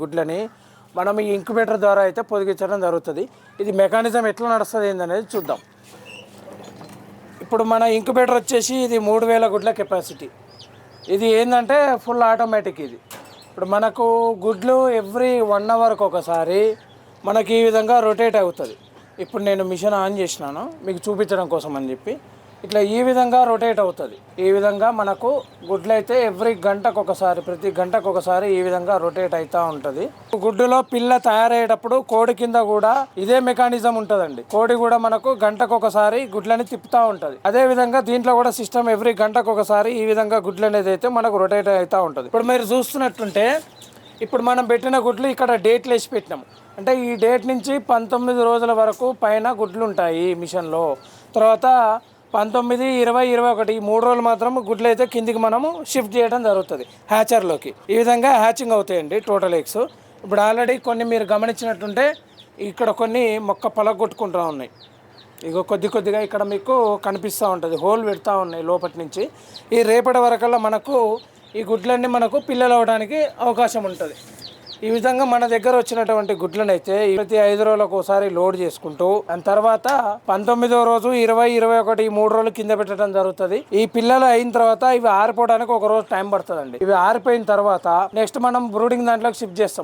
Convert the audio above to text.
గుడ్లని మనం ఈ ఇంక్యుబేటర్ ద్వారా అయితే పొదిగించడం జరుగుతుంది. ఇది మెకానిజం ఎట్లా నడుస్తుంది ఏందనేది చూద్దాం. ఇప్పుడు మన ఇంక్యుబేటర్ వచ్చేసి ఇది మూడు వేల గుడ్ల కెపాసిటీ ఇది ఏంటంటే ఫుల్ ఆటోమేటిక్ ఇది. ఇప్పుడు మనకు గుడ్లు ఎవ్రీ వన్ అవర్కి ఒకసారి మనకి ఈ విధంగా రొటేట్ అవుతుంది. ఇప్పుడు నేను మిషన్ ఆన్ చేసినాను. మీకు చూపించడం కోసం అని చెప్పి. ఇట్లా ఈ విధంగా రొటేట్ అవుతుంది. ఈ విధంగా మనకు గుడ్లు అయితే ఎవ్రీ గంటకు ఒకసారి ప్రతి గంటకు ఒకసారి ఈ విధంగా రొటేట్ అవుతూ ఉంటుంది. గుడ్డులో పిల్ల తయారయ్యేటప్పుడు కోడి కింద కూడా ఇదే మెకానిజం ఉంటుందండి. కోడి కూడా మనకు గంటకు ఒకసారి గుడ్లని తిప్పుతూ ఉంటుంది. అదే విధంగా దీంట్లో కూడా సిస్టమ్ ఎవ్రీ గంటకు ఒకసారి ఈ విధంగా గుడ్లు అనేది అయితే మనకు రొటేట్ అవుతూ ఉంటుంది. ఇప్పుడు మీరు చూస్తున్నట్టుంటే ఇప్పుడు మనం పెట్టిన గుడ్లు ఇక్కడ డేట్లు వేసి పెట్టినాం అంటే ఈ డేట్ నుంచి పంతొమ్మిది రోజుల వరకు పైన గుడ్లు ఉంటాయి ఈ మిషన్లో. తర్వాత పంతొమ్మిది ఇరవై ఇరవై ఒకటి ఈ మూడు రోజులు మాత్రం గుడ్లు అయితే కిందికి మనము షిఫ్ట్ చేయడం జరుగుతుంది. హ్యాచర్లోకి. ఈ విధంగా హ్యాచింగ్ అవుతాయండి టోటల్ ఎగ్స్. ఇప్పుడు ఆల్రెడీ కొన్ని మీరు గమనించినట్టుంటే ఇక్కడ కొన్ని మొక్క పలగొట్టుకుంటూ ఉన్నాయి. ఇక కొద్ది కొద్దిగా ఇక్కడ మీకు కనిపిస్తూ ఉంటుంది. హోల్ పెడతా ఉన్నాయి లోపటి నుంచి. ఈ రేపటి వరకల్లా మనకు ఈ గుడ్లన్నీ మనకు పిల్లలు అవ్వడానికి అవకాశం ఉంటుంది. ఈ విధంగా మన దగ్గర వచ్చినటువంటి గుడ్లను అయితే ప్రతి ఐదు రోజులకు ఒకసారి లోడ్ చేసుకుంటూ దాని తర్వాత పంతొమ్మిదో రోజు ఇరవై ఇరవై ఒకటి మూడు రోజులు కింద పెట్టడం జరుగుతుంది. ఈ పిల్లలు అయిన తర్వాత ఇవి ఆరిపోవడానికి ఒక రోజు టైం పడుతుందండి. ఇవి ఆరిపోయిన తర్వాత నెక్స్ట్ మనం బ్రూడింగ్ దాంట్లోకి షిఫ్ట్ చేస్తాం.